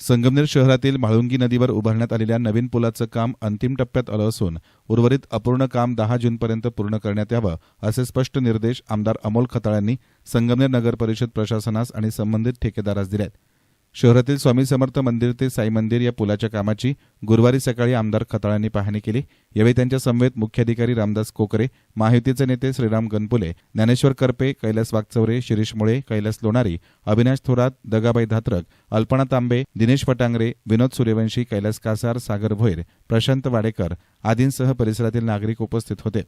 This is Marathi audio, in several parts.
संगमनेर शहरातील म्हाळुंगी नदीवर उभारण्यात आलेल्या नवीन पुलाचं काम अंतिम टप्प्यात आलं असून उर्वरित अपूर्ण काम दहा जूनपर्यंत पूर्ण करण्यात यावं असे स्पष्ट निर्देश आमदार अमोल खताळांनी संगमनेर नगर परिषद प्रशासनास आणि संबंधित ठेकेदारास दिले आहेत शहरातील स्वामी समर्थ मंदिर ते साई मंदिर या पुलाच्या कामाची गुरुवारी सकाळी आमदार खताळांनी पाहणी केली. यावेळी त्यांच्या समवेत मुख्याधिकारी रामदास कोकरे महायुतीचे नेते श्रीराम गणपुले ज्ञानेश्वर करपे कैलास वागचौरे शिरीष मुळे कैलास लोणारी अविनाश थोरात दगाबाई धात्रक अल्पना तांबे दिनेश फटांगरे विनोद सूर्यवंशी कैलास कासार सागर भोईर प्रशांत वाडेकर आदींसह परिसरातील नागरिक उपस्थित होते.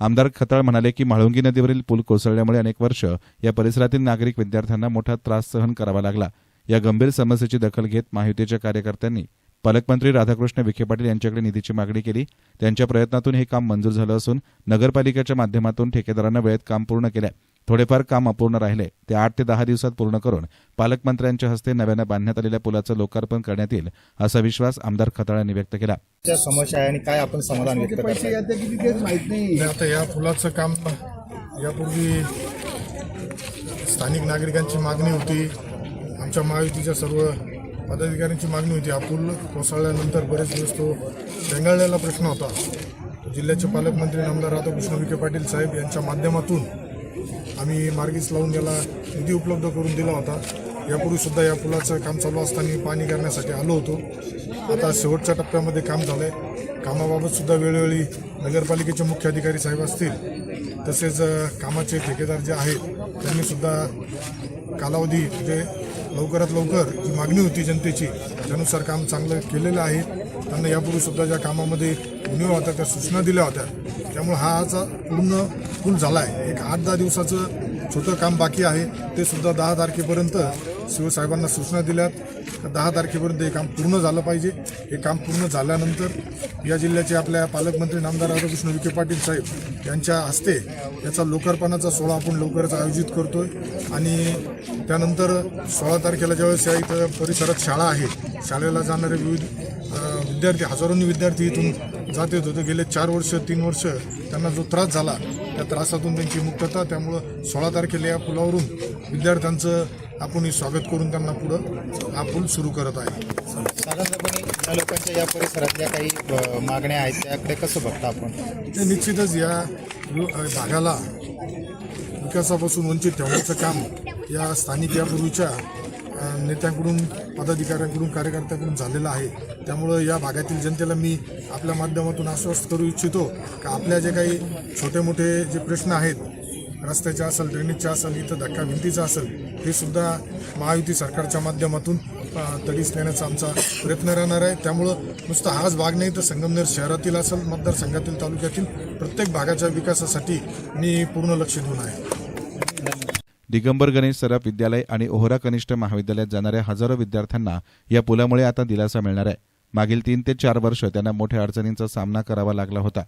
आमदार खताळ म्हणाले की म्हाळुंगी नदीवरील पूल कोसळल्यामुळे अनेक वर्ष या परिसरातील नागरिक विद्यार्थ्यांना मोठा त्रास सहन करावा लागला. या गंभीर समस्येची दखल घेत महायुतीच्या कार्यकर्त्यांनी पालकमंत्री राधाकृष्ण विखे पाटील यांच्याकडे निधीची मागणी केली. त्यांच्या प्रयत्नातून हे काम मंजूर झालं असून नगरपालिकेच्या माध्यमातून ठेकेदारांना वेळेत काम पूर्ण केलंय थोडेफार काम अपूर्ण राहिले. ते आठ ते दहा दिवसात पूर्ण करून पालकमंत्र्यांच्या हस्ते नव्यानं बांधण्यात आलेल्या पुलाचं लोकार्पण करण्यात येईल असा विश्वास आमदार खताळ यांनी व्यक्त केला. समस्या आहे आणि काय आपण समाधान माहीत नाही आता या पुलाचं काम यापूर्वी स्थानिक नागरिकांची मागणी होती. आमच्या महायुतीच्या सर्व पदाधिकाऱ्यांची मागणी होती. हा पूल कोसळल्यानंतर बरेच दिवस तो रेंगाळलेला प्रश्न होता. जिल्ह्याचे पालकमंत्री आमदार राधाकृष्ण विखे पाटील साहेब यांच्या माध्यमातून आम्ही मार्गीस लावून याला निधी उपलब्ध करून दिला होता. यापूर्वीसुद्धा या पुलाचं काम चालू असताना पाणी करण्यासाठी आलो होतो. आता शेवटच्या टप्प्यामध्ये काम झालं आहे कामाबाबतसुद्धा वेळोवेळी नगरपालिकेचे मुख्य अधिकारी साहेब असतील तसेच कामाचे ठेकेदार जे आहेत त्यांनीसुद्धा कालावधी म्हणजे लवकरात लवकर जी मागणी होती जनतेची त्यानुसार काम चांगलं केलेलं आहे. त्यांना यापूर्वी सुद्धा ज्या कामामध्ये उणीव होत्या त्या सूचना दिल्या होत्या. त्यामुळे हा आजचा पूर्ण फुल झाला आहे एक आठ दहा दिवसाचं छोटं काम बाकी आहे. ते सुद्धा दहा तारखेपर्यंत शिवसाहेबांना सूचना दिल्यात. दहा तारखेपर्यंत हे काम पूर्ण झालं पाहिजे. हे काम पूर्ण झाल्यानंतर या जिल्ह्याचे आपल्या पालकमंत्री नामदार राधाकृष्ण विखे पाटील साहेब यांच्या हस्ते याचा लोकार्पणाचा सोहळा आपण लवकरच आयोजित करतोय. आणि त्यानंतर सोळा तारखेला ज्यावेळेस या इथं परिसरात शाळा आहे शाळेला जाणारे विविध विद्यार्थी हजारोंनी विद्यार्थी इथून जात येत होते. गेले चार वर्ष तीन वर्ष त्यांना जो त्रास झाला त्या त्रासातून त्यांची मुक्तता. त्यामुळं सोळा तारखेला या पुलावरून विद्यार्थ्यांचं आपण हे स्वागत करून त्यांना पुढं हा पूल सुरू करत आहे. साधारणपणे या लोकांच्या या परिसरात ज्या काही मागण्या आहेत त्याकडे कसं बघता आपण? ते निश्चितच या भागाला विकासापासून वंचित ठेवण्याचं काम या स्थानिक यापूर्वीच्या नेत्यांकडून पदाधिकाऱ्यांकडून कार्यकर्त्यांकडून झालेलं आहे. त्यामुळं या भागातील जनतेला मी आपल्या माध्यमातून आश्वस्त करू इच्छितो का आपल्या जे काही छोटे मोठे जे प्रश्न आहेत रस्त्याच्या असेल ड्रेनेजच्या असेल इथं धक्का भिंतीचा असेल हे सुद्धा महायुती सरकारच्या माध्यमातून तडीस नेण्याचा आमचा प्रयत्न राहणार आहे. त्यामुळं नुसतं हाच भाग नाही तर संगमनेर शहरातील असेल मतदारसंघातील तालुक्यातील प्रत्येक भागाच्या विकासासाठी मी पूर्ण लक्ष देऊन आहे. दिगंबर गणेश सराफ विद्यालय आणि ओहरा कनिष्ठ महाविद्यालयात जाणाऱ्या हजारो विद्यार्थ्यांना या पुलामुळे आता दिलासा मिळणार आहे. मागील तीन ते चार वर्ष त्यांना मोठ्या अडचणींचा सामना करावा लागला होता.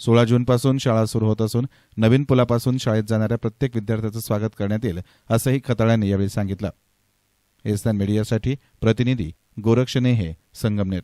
सोळा जूनपासून शाळा सुरू होत असून नवीन पुलापासून शाळेत जाणाऱ्या प्रत्येक विद्यार्थ्याचं स्वागत करण्यात येईल असंही खताळ्यांनी यावेळी सांगितलं. एस्तान मीडियासाठी प्रतिनिधी गोरक्षनेहे संगमनेर.